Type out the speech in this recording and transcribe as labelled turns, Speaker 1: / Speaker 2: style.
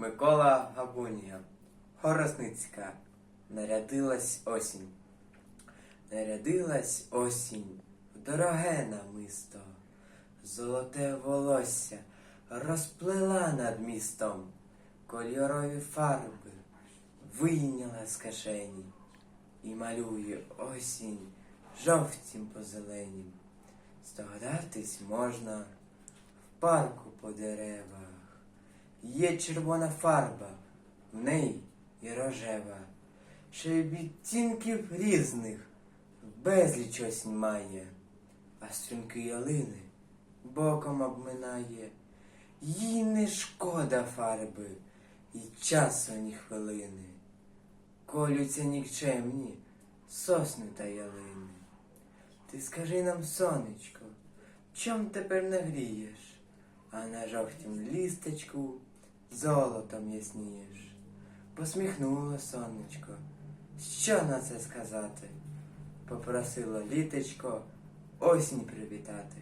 Speaker 1: Микола Габунія, Хоросницька, нарядилась осінь. Нарядилась осінь в дороге намисто, золоте волосся розплела над містом, кольорові фарби вийняла з кишені і малює осінь жовтім по зеленім. Здогадатись можна в парку по деревах. Є червона фарба, в неї і рожева. Ще відтінків різних безліч осінь має, а стрімки ялини боком обминає. Їй не шкода фарби і часу ні хвилини. Колються нікчемні сосни та ялини. Ти скажи нам, сонечко, чом тепер не грієш, а на жовтім лістечку золотом яснієш. Посміхнуло сонечко. Що на це сказати? Попросило літечко осінь привітати.